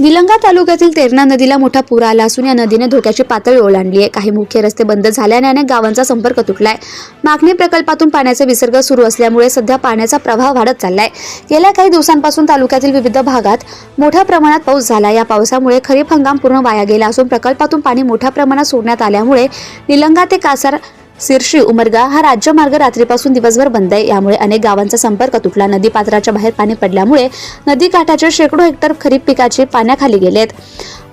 निलंगा तालुक्यातील तेरणा नदीला मोठा पूर आला असून या नदीने धोक्याची पातळी ओलांडली आहे. काही मुख्य रस्ते बंद झाल्याने अनेक गावांचा संपर्क तुटलाय. मागणी प्रकल्पातून पाण्याचा विसर्ग सुरू असल्यामुळे सध्या पाण्याचा प्रभाव वाढत चाललाय. गेल्या काही दिवसांपासून तालुक्यातील विविध भागात मोठ्या प्रमाणात पाऊस झाला. या पावसामुळे खरीप हंगाम पूर्ण वाया गेला असून प्रकल्पातून पाणी मोठ्या प्रमाणात सोडण्यात आल्यामुळे निलंगा ते कासार सिरशी उमरगा हा राज्यमार्ग रात्रीपासून दिवसभर बंद आहे. यामुळे अनेक गावांचा संपर्क तुटला. नदी पात्राच्या बाहेर पाणी पडल्यामुळे नदी काठाचे शेकडो हेक्टर खरीप पिकाचे पाण्याखाली गेलेत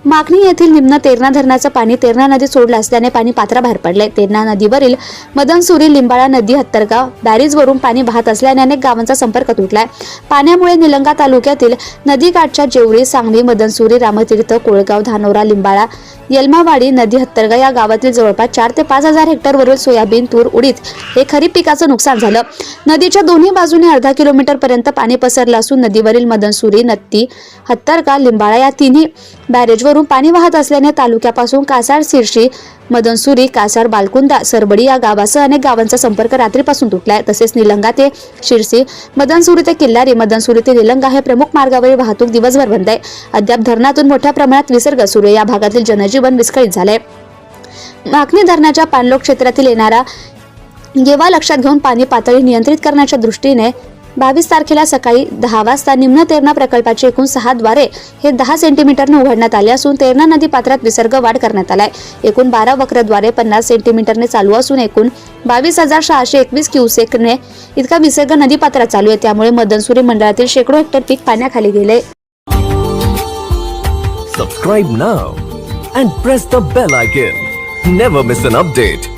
मागणी येथील निम्न तेरणा धरणाचं पाणी तेरणा नदी सोडलं असल्याने पाणी पात्राबाहेर पडले तेरणा नदीवरील मदनसुरी लिंबाळा नदी हत्तरगाव बॅरीजवरून पाणी वाहत असल्याने अनेक गावांचा संपर्क तुटलाय. पाण्यामुळे निलंगा तालुक्यातील नदीकाठच्या जेवळी सांगवी मदनसुरी रामतीर्थ कोळगाव धानोरा लिंबाळा यलमावाडी नदी हत्तरगा या गावातील जवळपास चार ते पाच हजार हेक्टरवरील सोयाबीन तूर उडीद हे खरीप पिकाचं नुकसान झालं. नदीच्या दोन्ही बाजूने अर्धा किलोमीटर पर्यंत पाणी पसरलं असून नदीवरील मदनसुरी नत्ती हत्तरगा लिंबाळा या तिन्ही बॅरेजवरून पाणी वाहत असल्याने तालुक्यापासून कासार शिरशी मदनसुरी कासार बालकुंदा सरबडी या गावासह अनेक गावांचा संपर्क रात्रीपासून तुटलाय. तसेच निलंगा ते शिरसी मदनसुरी ते किल्लारी मदनसुरी ते निलंगा हे प्रमुख मार्गावरील वाहतूक दिवसभर बंद आहे. अद्याप धरणातून मोठ्या प्रमाणात विसर्ग सुरू आहे. या भागातील जनजीवन विस्कळीत झालंय. मागणी धरणाच्या पाणलोक क्षेत्रातील येणारा गेवा लक्षात घेऊन पाणी पातळी नियंत्रित करण्याच्या दृष्टीने बावीस तारखेला सकाळी दहा वाजता निम्न तेरणा प्रकल्पाचे एकूण सहा द्वारे हे दहा सेंटीमीटरने उघडण्यात आले असून तेरणा नदी पात्रात विसर्ग वाढ करण्यात आलाय. एकूण बारा वक्रद्वारे पन्नास सेंटीमीटरने चालू असून एकूण बावीस हजार सहाशे एकवीस क्युसेकने इतका विसर्ग नदी पात्रात चालू आहे. त्यामुळे मदनसुरी मंडळातील शेकडो हेक्टर पीक पाण्याखाली गेले. Subscribe now and press the bell icon never miss an update